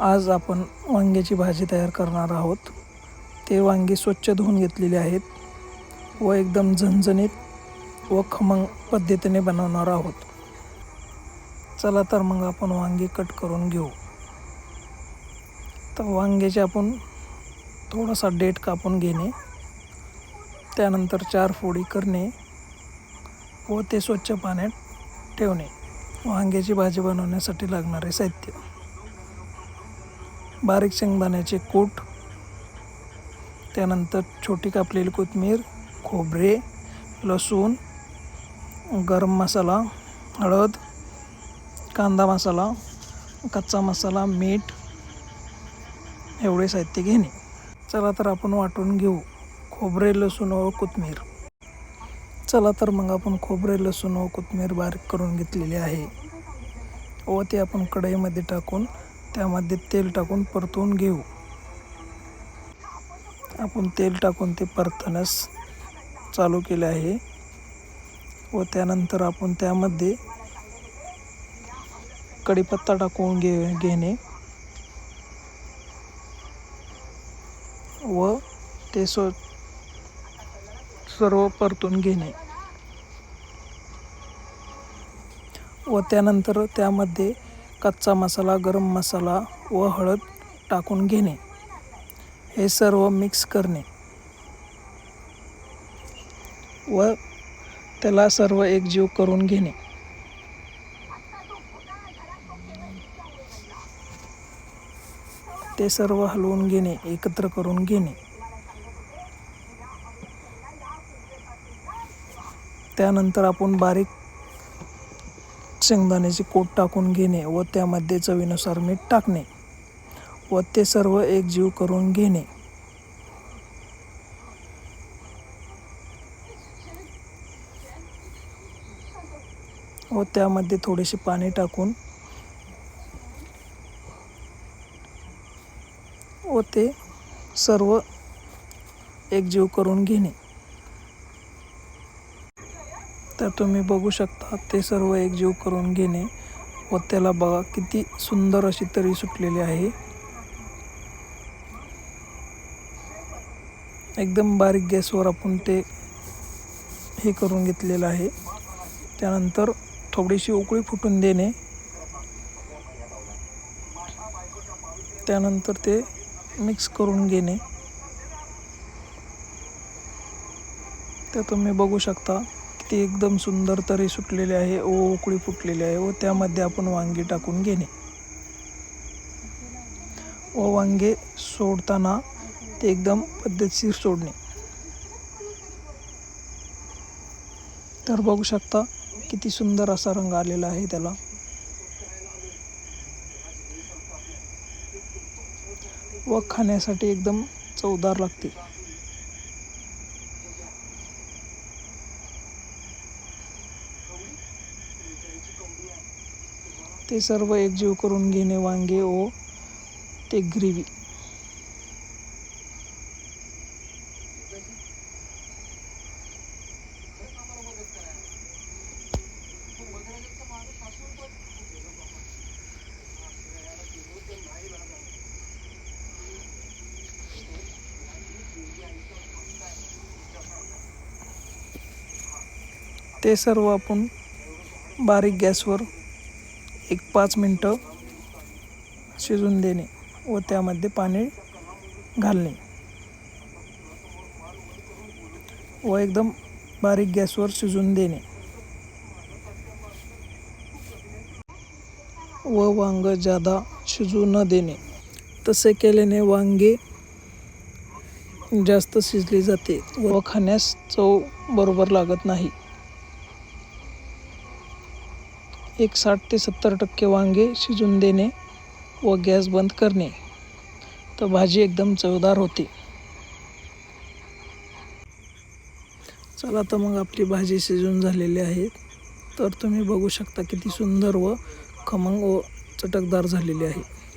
आज आपण वांग्याची भाजी तयार करणार आहोत. ते वांगे स्वच्छ धुवून घेतलेले आहेत व एकदम झणझणीत व खमंग पद्धतीने बनवणार आहोत. चला तर मग आपण वांगे कट करून घेऊ. तर वांग्याचे आपण थोडासा डेट कापून घेणे त्यानंतर चार फोडी करणे व ते स्वच्छ पाण्यात ठेवणे. वांग्याची भाजी बनवण्यासाठी लागणारे साहित्य. बारीक शेंगदाण्याचे कूट त्यानंतर छोटी कापलेली कोथिंबीर खोबरे लसूण गरम मसाला हळद कांदा मसाला कच्चा मसाला मीठ एवढे साहित्य घेणे. चला तर आपण वाटून घेऊ खोबरे लसूण व कोथिंबीर. चला तर मग आपण खोबरे लसूण व कोथिंबीर बारीक करून घेतलेली आहे व ते आपण कढईमध्ये टाकून त्यामध्ये तेल टाकून परतवून घेऊ. आपण तेल टाकून ते परतण्यास चालू केले आहे. व त्यानंतर आपण त्यामध्ये कढीपत्ता टाकून घे घेणे. व ते स्व सर्व परतून घेणे. व त्यानंतर त्यामध्ये कच्चा मसाला गरम मसाला व हळद टाकून घेणे. हे सर्व मिक्स करणे. व त्याला सर्व एकजीव करून घेणे. ते सर्व हलवून घेणे एकत्र करून घेणे. त्यानंतर आपण बारीक शेंगदाण्याचे कोट टाकून घेणे व त्यामध्ये चवीनुसार मीठ टाकणे व ते सर्व एकजीव करून घेणे. व त्यामध्ये थोडेसे पाणी टाकून व ते सर्व एकजीव करून घेणे. तर तुम्ही बघू शकता ते सर्व एकजीव करून घेणे व त्याला बघा किती सुंदर अशी तरी सुटलेली आहे. एकदम बारीक गॅसवर आपण ते हे करून घेतलेलं आहे. त्यानंतर थोडीशी उकळी फुटून देणे. त्यानंतर ते मिक्स करून घेणे. तर तुम्ही बघू शकता ती एकदम सुंदर तरी सुटलेली आहे व उकळी फुटलेली आहे. व त्यामध्ये आपण वांगी टाकून घेणे. व वांगे सोडताना ते एकदम पद्धतशीर सोडणे. तर बघू शकता किती सुंदर असा रंग आलेला आहे त्याला. व खाण्यासाठी एकदम चवदार लागते. ते सर्व एकजीव करून घेणे वांगे ओ ते ग्रेव्ही. ते सर्व आपण बारीक गॅसवर एक पाच मिनटं शिजून देणे व त्यामध्ये पाणी घालणे. व एकदम बारीक गॅसवर शिजून देणे. व वांग जादा शिजू न देणे. तसे केल्याने वांगे जास्त शिजली जाते व खाण्यास चव बरोबर लागत नाही. एक साठ ते सत्तर टक्के वांगे शिजून देणे व गॅस बंद करणे. तर भाजी एकदम चवदार होते. चला तर मग आपली भाजी शिजून झालेली आहे. तर तुम्ही बघू शकता किती सुंदर व खमंग व चटकदार झालेली आहे.